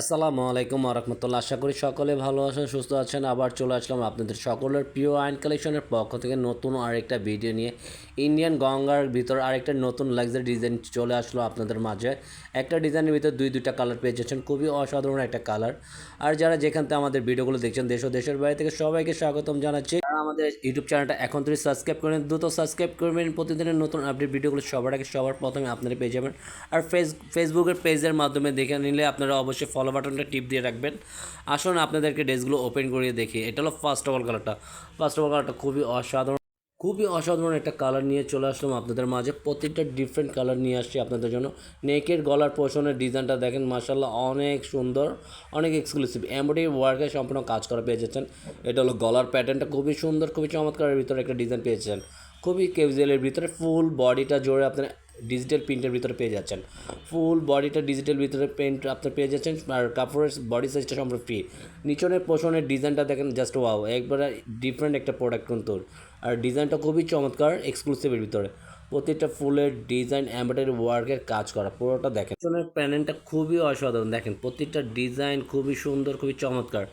আসসালামু আলাইকুম রহমতুল্লাহ। আশা করি সকলে ভালো আছেন, সুস্থ আছেন। আবার চলে আসলাম আপনাদের সকলের প্রিয় আইন কালেকশনের পক্ষ থেকে নতুন আরেকটা ভিডিও নিয়ে। ইন্ডিয়ান গঙ্গার ভিতর আরেকটা নতুন লাক্সারি ডিজাইন চলে আসলো আপনাদের মাঝে। একটা ডিজাইনের ভিতর দুই, দুইটা কালার পেয়ে যাচ্ছেন। খুবই অসাধারণ একটা কালার আর যারা যেখান থেকে আমাদের ভিডিওগুলো দেখছেন, দেশ ও দেশের বাইরে থেকে সবাইকে স্বাগতম জানাচ্ছি। আমাদের ইউটিউব চ্যানেলটা এখন থেকে সাবস্ক্রাইব করেন দ্রুত সাবস্ক্রাইব করবেন প্রতিদিনের নতুন আপডেট ভিডিওগুলো সবার আগে সবার প্রথমে আপনারা পেয়ে যাবেন। আর ফেস ফেসবুকের পেজের মাধ্যমে দেখে নিলে আপনারা অবশ্যই ফলো বাটনটা টিপ দিয়ে রাখবেন। আসুন আপনাদেরকে ড্রেসগুলো ওপেন করিয়ে দেখি। এটা হলো ফার্স্ট অফ অল কালারটা ফার্স্ট অফ অল কালারটা খুবই অসাধারণ। খুবই অসাধারণ একটা কালার নিয়ে চলে আসলাম আপনাদের মাঝে। প্রতিটা ডিফারেন্ট কালার নিয়ে আসছি আপনাদের জন্য। নেকের গলার পোষণের ডিজাইনটা দেখেন মার্শাল্লাহ অনেক সুন্দর, অনেক এক্সক্লুসিভ এমব্রয়ডারি ওয়ার্কে সম্পূর্ণ কাজ করা পেয়েছেন এটা হলো গলার প্যাটার্নটা খুবই সুন্দর, খুবই চমৎকারের ভিতরে একটা ডিজাইন পেয়েছেন খুবই কেউজুয়ালের ভিতরে ফুল বডিটা জোরে আপনার ডিজিটাল প্রিন্টের ভিতরে পেয়ে যাচ্ছেন। ফুল বডিটা ডিজিটাল ভিতরে প্রিন্ট আপনার পেয়ে যাচ্ছেন আর কাপড়ের বডি সাইজটা সম্পূর্ণ ফ্রি নিচনের পোষণের ডিজাইনটা দেখেন জাস্ট ওয়াও একবারে ডিফারেন্ট একটা প্রোডাক্ট কিন্তু আর ডিজাইনটা খুবই চমৎকার এক্সক্লুসিভের ভিতরে। প্রত্যেকটা ফুলের ডিজাইন এমব্রয়ডারি ওয়ার্কের কাজ করা, পুরোটা দেখেন। পিছনের প্যানেলটা খুবই অসাধারণ, দেখেন প্রত্যেকটা ডিজাইন খুবই সুন্দর, খুবই চমৎকার।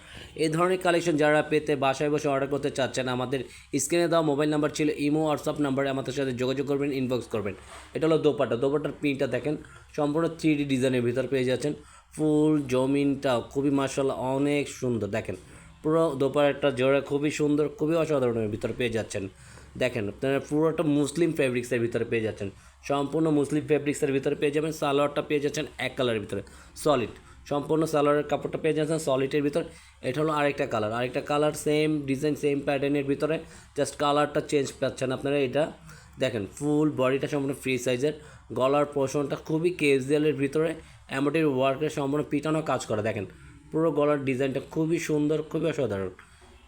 এই ধরনের কালেকশন যারা পেতে বাসায় বসে অর্ডার করতে চাচ্ছেন, আমাদের স্ক্রিনে দেওয়া মোবাইল নাম্বার ছিল, ইমো হোয়াটসঅ্যাপ নাম্বারে আমাদের সাথে যোগাযোগ করবেন ইনবক্স করবেন। এটা হলো দোপাটা দোপাটার প্রিন্টটা দেখেন, সম্পূর্ণ থ্রি ডি ডিজাইনের ভিতর পেয়ে যাচ্ছেন। ফুল জমিনটা খুবই মার্শাল্লাহ অনেক সুন্দর, দেখেন। পুরো দোপাটাটা জোড়া খুবই সুন্দর, খুবই অসাধারণের ভিতর পেয়ে যাচ্ছেন। দেখেন, আপনারা পুরোটা মুসলিম ফেব্রিক্সের ভিতরে পেয়ে যাচ্ছেন। সম্পূর্ণ মুসলিম ফেব্রিক্সের ভিতরে পেয়ে যাবেন, সালোয়ারটা পেয়ে যাচ্ছেন এক কালারের ভিতরে সলিড সম্পূর্ণ সালোয়ারের কাপড়টা পেয়ে যাচ্ছেন সলিডের ভিতর। এটা হলো আরেকটা কালার আরেকটা কালার সেম ডিজাইন সেম প্যাটার্নের ভিতরে। জাস্ট কালারটা চেঞ্জ পাচ্ছেন আপনারা এটা। দেখেন ফুল বডিটা সম্পূর্ণ ফ্রি সাইজের গলার পোর্শনটা খুবই ক্যাজুয়ালের ভিতরে। এমব্রয়ডারি ওয়ার্কের সম্পূর্ণ পিটানো কাজ করা, দেখেন। পুরো গলার ডিজাইনটা খুবই সুন্দর, খুবই অসাধারণ।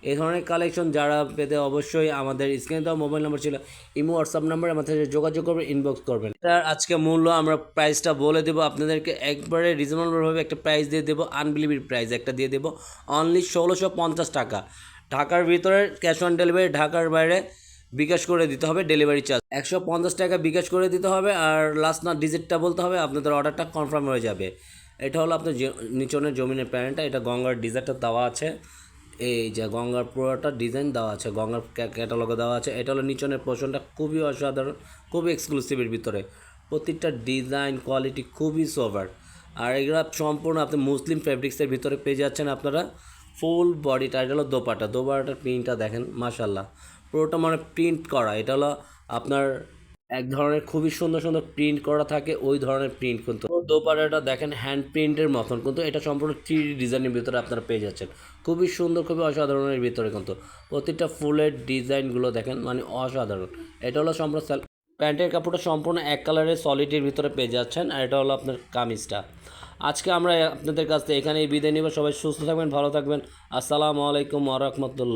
এই ধরনের কালেকশন যারা পেতে অবশ্যই আমাদের স্ক্রিনে দেওয়া মোবাইল নাম্বার ছিল, ইমো হোয়াটসঅ্যাপ নাম্বার আমাদের সাথে যোগাযোগ করবেন ইনবক্স করবেন। এটার আজকে মূল্য আমরা প্রাইসটা বলে দেবো। আপনাদেরকে একবারে রিজনেবলভাবে একটা প্রাইস দিয়ে দেবো আনবিলিভির প্রাইস একটা দিয়ে দেবো। অনলি ষোলোশো পঞ্চাশ টাকা। ঢাকার ভিতরে ক্যাশ অন ডেলিভারি ঢাকার বাইরে বিকাশ করে দিতে হবে ডেলিভারি চার্জ একশো পঞ্চাশ টাকা বিকাশ করে দিতে হবে আর লাস্ট না ডিজিটটা বলতে হবে, আপনাদের অর্ডারটা কনফার্ম হয়ে যাবে। এটা হলো আপনার নিচনের জমিনের প্যান্টটা এটা গঙ্গার ডিজাইনটা দেওয়া আছে। এই যে গঙ্গার পুরোটা ডিজাইন দেওয়া আছে, গঙ্গার ক্যাটালগে দেওয়া আছে। এটা হলো নিচনের পোর্শনটা খুবই অসাধারণ, খুবই এক্সক্লুসিভের ভিতরে। প্রত্যেকটা ডিজাইন কোয়ালিটি খুবই সোভার আর এগুলো সম্পূর্ণ আপনি মুসলিম ফেব্রিক্সের ভিতরে পেয়ে যাচ্ছেন আপনারা। ফুল বডিটা এটা হলো দোপাটা দোপাটার প্রিন্টটা দেখেন মাশাল্লাহ পুরোটা মানে প্রিন্ট করা। এটা হলো আপনার এক ধরনের খুবই সুন্দর সুন্দর প্রিন্ট করা থাকে, ওই ধরনের প্রিন্ট কিন্তু। দোপাটাটা দেখেন হ্যান্ড প্রিন্টের মতন, কিন্তু এটা সম্পূর্ণ থ্রি ডিজাইনের ভিতরে আপনারা পেয়ে যাচ্ছেন। খুবই সুন্দর, খুবই অসাধারণের ভিতরে কিন্তু। প্রতিটা ফুলের ডিজাইনগুলো দেখেন মানে অসাধারণ। এটা হলো সম্পূর্ণ প্যান্টের কাপড়টা সম্পূর্ণ এক কালারের সলিডের ভিতরে পেয়ে যাচ্ছেন, আর এটা হলো আপনার কামিজটা। আজকে আমরা আপনাদের কাছ থেকে এখানেই বিদায় নিব। সবাই সুস্থ থাকবেন, ভালো থাকবেন। আসসালামু আলাইকুম ওরহমতুল্লাহ